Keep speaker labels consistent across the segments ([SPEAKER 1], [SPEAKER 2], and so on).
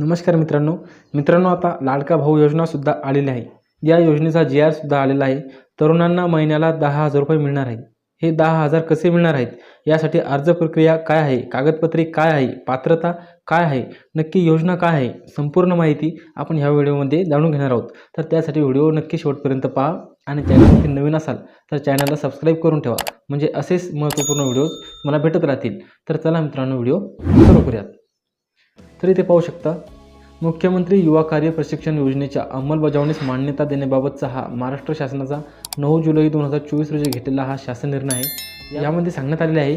[SPEAKER 1] नमस्कार मित्रांनो. मित्रांनो आता लाडका भाऊ योजनासुद्धा आलेली आहे. या योजनेचा जी आरसुद्धा आलेला आहे. तरुणांना महिन्याला दहा हजार रुपये मिळणार आहे. हे दहा हजार कसे मिळणार आहेत? यासाठी अर्ज प्रक्रिया काय आहे? कागदपत्रे काय आहे? पात्रता काय आहे? नक्की योजना काय आहे? संपूर्ण माहिती आपण ह्या व्हिडिओमध्ये जाणून घेणार आहोत. तर त्यासाठी व्हिडिओ नक्की शेवटपर्यंत पहा आणि चॅनलमध्ये नवीन असाल तर चॅनलला सबस्क्राईब करून ठेवा. म्हणजे असेच महत्त्वपूर्ण व्हिडिओज मला भेटत राहतील. तर चला मित्रांनो व्हिडिओ सुरू करूयात. तर इथे पाहू शकता. मुख्यमंत्री युवा कार्य प्रशिक्षण योजनेच्या अंमलबजावणीस मान्यता देण्याबाबतचा हा महाराष्ट्र शासनाचा नऊ जुलै दोन हजार चोवीस रोजी घेतलेला हा शासन निर्णय आहे. यामध्ये सांगण्यात आलेले आहे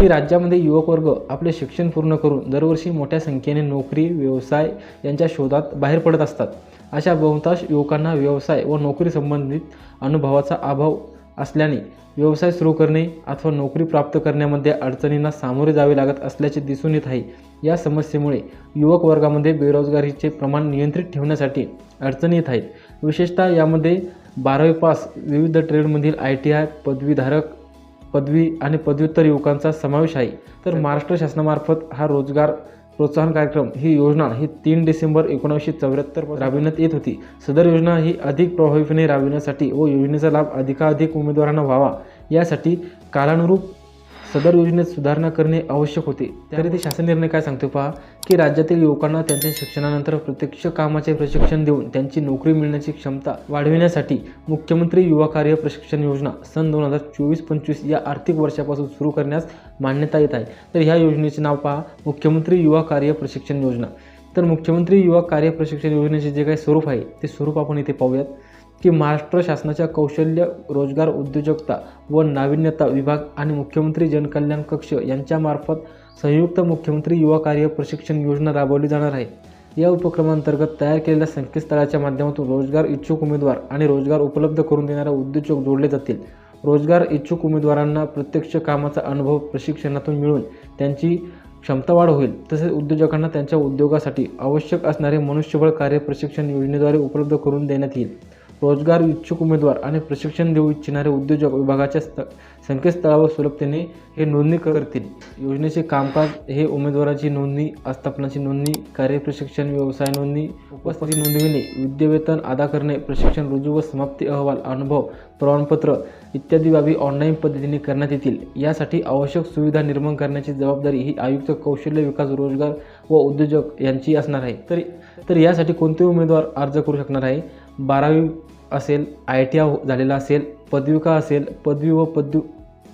[SPEAKER 1] की राज्यामध्ये युवक वर्ग आपले शिक्षण पूर्ण करून दरवर्षी मोठ्या संख्येने नोकरी व्यवसाय यांच्या शोधात बाहेर पडत असतात. अशा बहुतांश युवकांना व्यवसाय व नोकरी संबंधित अनुभवाचा अभाव असल्याने व्यवसाय सुरू करणे अथवा नोकरी प्राप्त करण्यामध्ये अडचणींना सामोरे जावे लागत असल्याचे दिसून येत आहे. या समस्येमुळे युवक वर्गामध्ये बेरोजगारीचे प्रमाण नियंत्रित ठेवण्यासाठी अडचणी येत आहेत. विशेषतः यामध्ये बारावी पास विविध ट्रेडमधील आय टी आय पदवीधारक पदवी आणि पदव्युत्तर युवकांचा समावेश आहे. तर महाराष्ट्र शासनामार्फत हा रोजगार प्रोत्साहन कार्यक्रम ही योजना ही तीन डिसेंबर एकोणीसशे चौऱ्याहत्तर राबविण्यात येत होती. सदर योजना ही अधिक प्रभावीपणे राबविण्यासाठी व योजनेचा लाभ अधिकाधिक उमेदवारांना व्हावा यासाठी कालानुरूप सदर योजनेत सुधारणा करणे आवश्यक होते. तरी ते शासन निर्णय काय सांगतो पहा? की राज्यातील युवकांना त्यांच्या शिक्षणानंतर प्रत्यक्ष कामाचे प्रशिक्षण देऊन त्यांची नोकरी मिळण्याची क्षमता वाढविण्यासाठी मुख्यमंत्री युवा कार्य प्रशिक्षण योजना सन दोन हजार चोवीस पंचवीस या आर्थिक वर्षापासून सुरू करण्यास मान्यता येत आहे. तर ह्या योजनेचे नाव पहा. मुख्यमंत्री युवा कार्य प्रशिक्षण योजना. तर मुख्यमंत्री युवा कार्य प्रशिक्षण योजनेचे जे काही स्वरूप आहे ते स्वरूप आपण इथे पाहूयात. की महाराष्ट्र शासनाच्या कौशल्य रोजगार उद्योजकता व नाविन्यता विभाग आणि मुख्यमंत्री जनकल्याण कक्ष यांच्यामार्फत संयुक्त मुख्यमंत्री युवा कार्य प्रशिक्षण योजना राबवली जाणार आहे. या उपक्रमांतर्गत तयार केलेल्या संकेतस्थळाच्या माध्यमातून रोजगार इच्छुक उमेदवार आणि रोजगार उपलब्ध करून देणारे उद्योजक जोडले जातील. रोजगार इच्छुक उमेदवारांना प्रत्यक्ष कामाचा अनुभव प्रशिक्षणातून मिळून त्यांची क्षमता वाढ होईल तसेच उद्योजकांना त्यांच्या उद्योगासाठी आवश्यक असणारे मनुष्यबळ कार्य प्रशिक्षण योजनेद्वारे उपलब्ध करून देण्यात येईल. रोजगार इच्छुक उमेदवार आणि प्रशिक्षण देऊ इच्छिणारे उद्योजक विभागाच्या स्त संकेतस्थळावर सुलभतेने हे नोंदणी करतील. योजनेचे कामकाज हे उमेदवाराची नोंदणी आस्थापनाची नोंदणी कार्य प्रशिक्षण व्यवसाय नोंदणी उपस्थिती नोंदविणे विद्यावेतन अदा करणे प्रशिक्षण रुजू व समाप्ती अहवाल अनुभव प्रमाणपत्र इत्यादी बाबी ऑनलाईन पद्धतीने करण्यात येतील. यासाठी आवश्यक सुविधा निर्माण करण्याची जबाबदारी ही आयुक्त कौशल्य विकास रोजगार व उद्योजक यांची असणार आहे. तरी तर यासाठी कोणते उमेदवार अर्ज करू शकणार आहे? बारावी असेल आय टी आय झालेला असेल पदविका असेल पदवी व पदवी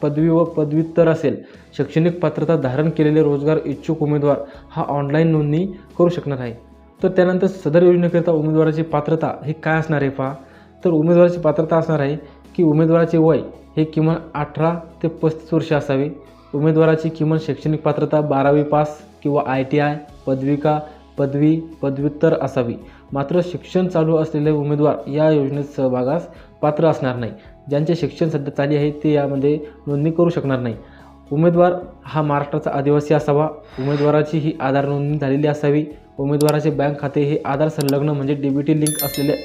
[SPEAKER 1] पदवी व पदव्युत्तर असेल शैक्षणिक पात्रता धारण केलेले रोजगार इच्छुक उमेदवार हा ऑनलाईन नोंदणी करू शकणार आहे. तर त्यानंतर सदर योजनेकरिता उमेदवाराची पात्रता ही काय असणार आहे पहा. तर उमेदवाराची पात्रता असणार आहे की उमेदवाराचे वय हे किमान अठरा ते पस्तीस वर्ष असावे. उमेदवाराची किमान शैक्षणिक पात्रता बारावी पास किंवा आय टी आय पदविका पदवी पदव्युत्तर असावी. मात्र शिक्षण चालू असलेले उमेदवार या योजनेत सहभागास पात्र असणार नाही. ज्यांचे शिक्षण सध्या चालू आहे ते यामध्ये नोंदणी करू शकणार नाही. उमेदवार हा महाराष्ट्राचा आदिवासी असावा. उमेदवाराची ही आधार नोंदणी झालेली असावी. उमेदवाराचे बँक खाते हे आधार संलग्न म्हणजे डी लिंक असलेले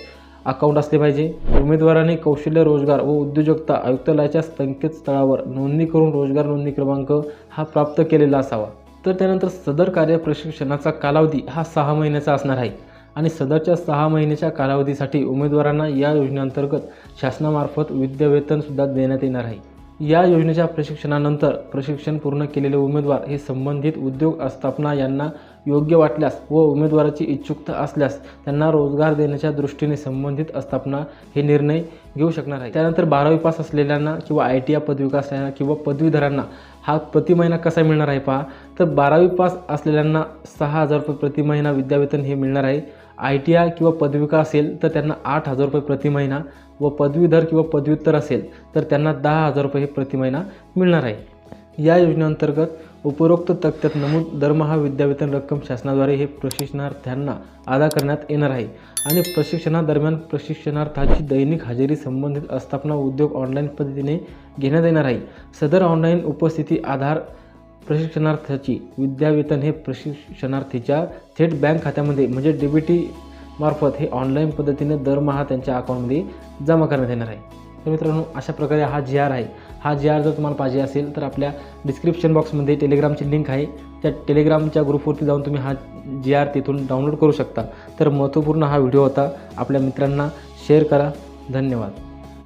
[SPEAKER 1] अकाउंट असले पाहिजे. उमेदवाराने कौशल्य रोजगार व उद्योजकता आयुक्तालयाच्या संकेतस्थळावर नोंदणी करून रोजगार नोंदणी क्रमांक हा प्राप्त केलेला असावा. तर त्यानंतर सदर कार्य प्रशिक्षणाचा कालावधी हा सहा महिन्याचा असणार आहे. आणि सदरच्या सहा महिन्याच्या कालावधीसाठी उमेदवारांना या योजनेअंतर्गत शासनामार्फत विद्यावेतनसुद्धा देण्यात येणार आहे. या योजनेच्या प्रशिक्षणानंतर प्रशिक्षण पूर्ण केलेले उमेदवार हे संबंधित उद्योग आस्थापना यांना योग्य वाटल्यास व उमेदवाराची इच्छुकता असल्यास त्यांना रोजगार देण्याच्या दृष्टीने संबंधित आस्थापना हे निर्णय घेऊ शकणार आहे त्यानंतर बारावी पास असलेल्यांना किंवा आय टी आय पदविका असलेल्यांना किंवा पदवीधरांना हा प्रति महिना कसा मिळणार आहे पहा. तर बारावी पास असलेल्यांना सहा हजार रुपये प्रति महिना विद्यावेतन हे मिळणार आहे. आय टी आय किंवा पदविका असेल तर त्यांना आठ हजार रुपये प्रति महिना व पदवीधर किंवा पदव्युत्तर असेल तर त्यांना दहा हजार रुपये हे प्रति महिना मिळणार आहे. या योजनेअंतर्गत उपरोक्त तक्त्यात नमूद दरमहा विद्यावेतन रक्कम शासनाद्वारे हे प्रशिक्षणार्थ्यांना अदा करण्यात येणार आहे. आणि प्रशिक्षणादरम्यान प्रशिक्षणार्थाची दैनिक हजेरी संबंधित आस्थापना उद्योग ऑनलाईन पद्धतीने घेण्यात येणार आहे. सदर ऑनलाईन उपस्थिती आधार प्रशिक्षणार्थाची विद्यावेतन हे प्रशिक्षणार्थीच्या थेट बँक खात्यामध्ये म्हणजे डीबीटी मार्फत हे ऑनलाईन पद्धतीने दरमहा त्यांच्या अकाउंटमध्ये जमा करण्यात येणार आहे. तर मित्रांनो अशा प्रकारे हा जी आर आहे. हा जी आर जर तुम्हाला पाहिजे असेल तर आपल्या डिस्क्रिप्शन बॉक्समध्ये टेलिग्रामची लिंक आहे. त्या टेलिग्रामच्या ग्रुपवरती जाऊन तुम्ही हा जी आर तिथून डाउनलोड करू शकता. तर महत्त्वपूर्ण हा व्हिडिओ होता. आपल्या मित्रांना शेअर करा. धन्यवाद.